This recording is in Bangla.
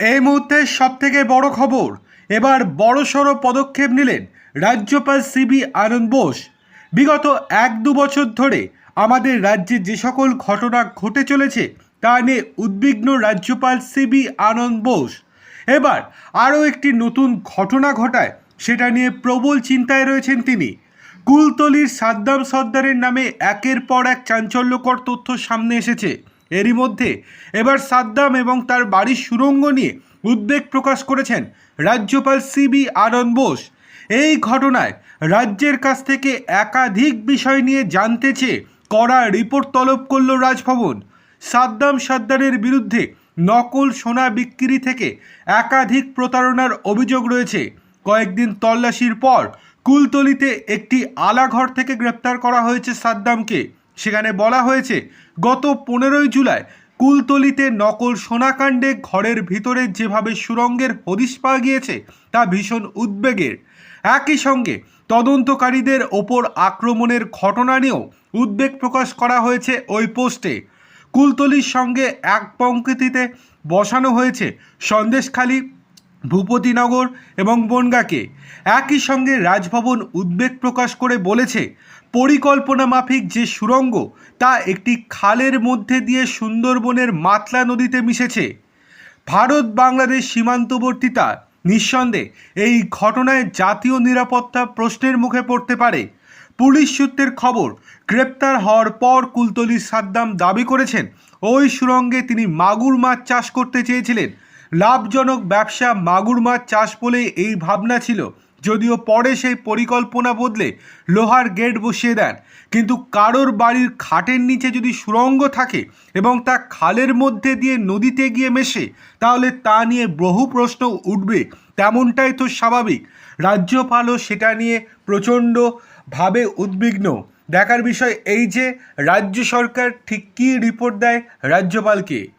এই মুহূর্তে সব থেকে বড় খবর, এবার বড়সড় পদক্ষেপ নিলেন রাজ্যপাল সিবি আনন্দ বোস। বিগত এক দু বছর ধরে আমাদের রাজ্যে যে সকল ঘটনা ঘটে চলেছে, তা নিয়ে উদ্বিগ্ন রাজ্যপাল সিবি আনন্দ বোস। এবার আরও একটি নতুন ঘটনা ঘটায়, সেটা নিয়ে প্রবল চিন্তায় রয়েছেন তিনি। কুলতলির সাদ্দাম সর্দারের নামে একের পর এক চাঞ্চল্যকর তথ্য সামনে এসেছে। এরই মধ্যে এবার সাদ্দাম এবং তার বাড়ির সুরঙ্গ নিয়ে উদ্বেগ প্রকাশ করেছেন রাজ্যপাল সিবি আনন্দ বোস। এই ঘটনায় রাজ্যের কাছ থেকে একাধিক বিষয় নিয়ে জানতে চেয়ে কড়া রিপোর্ট তলব করল রাজভবন। সাদ্দাম সর্দারের বিরুদ্ধে নকল সোনা বিক্রি থেকে একাধিক প্রতারণার অভিযোগ রয়েছে। কয়েকদিন তল্লাশির পর কুলতলিতে একটি আলাঘর থেকে গ্রেপ্তার করা হয়েছে সাদ্দামকে। সেখানে বলা হয়েছে, গত পনেরোই জুলাই কুলতলিতে নকল সোনাকাণ্ডে ঘরের ভিতরে যেভাবে সুরঙ্গের হদিশ পাওয়া গিয়েছে, তা ভীষণ উদ্বেগের। একই সঙ্গে তদন্তকারীদের ওপর আক্রমণের ঘটনা নিয়েও উদ্বেগ প্রকাশ করা হয়েছে ওই পোস্টে। কুলতলির সঙ্গে এক পঙ্ক্তিতে বসানো হয়েছে সন্দেশখালী ভূপতিনগর এবং বনগাঁকে একই সঙ্গে রাজভবন উদ্বেগ প্রকাশ করে বলেছে, পরিকল্পনা মাফিক যে সুড়ঙ্গ তা একটি খালের মধ্যে দিয়ে সুন্দরবনের মাতলা নদীতে মিশেছে। ভারত বাংলাদেশ সীমান্তবর্তীতা নিঃসন্দেহে এই ঘটনায় জাতীয় নিরাপত্তা প্রশ্নের মুখে পড়তে পারে। পুলিশ সূত্রের খবর, গ্রেপ্তার হওয়ার পর কুলতলি সাদ্দাম দাবি করেছেন, ওই সুরঙ্গে তিনি মাগুর মাছ চাষ করতে চেয়েছিলেন। লাভজনক ব্যবসা মাগুর মাছ চাষ বলে এই ভাবনা ছিল। যদিও পরে সেই পরিকল্পনা বদলে লোহার গেট বসিয়ে দেন। কিন্তু কারোর বাড়ির খাটের নিচে যদি সুরঙ্গ থাকে এবং তা খালের মধ্যে দিয়ে নদীতে গিয়ে মেশে, তাহলে তা নিয়ে বহু প্রশ্ন উঠবে। তেমনটাই তো স্বাভাবিক। রাজ্যপালও সেটা নিয়ে প্রচণ্ডভাবে উদ্বিগ্ন। দেখার বিষয় এই যে, রাজ্য সরকার ঠিক কী রিপোর্ট দেয় রাজ্যপালকে?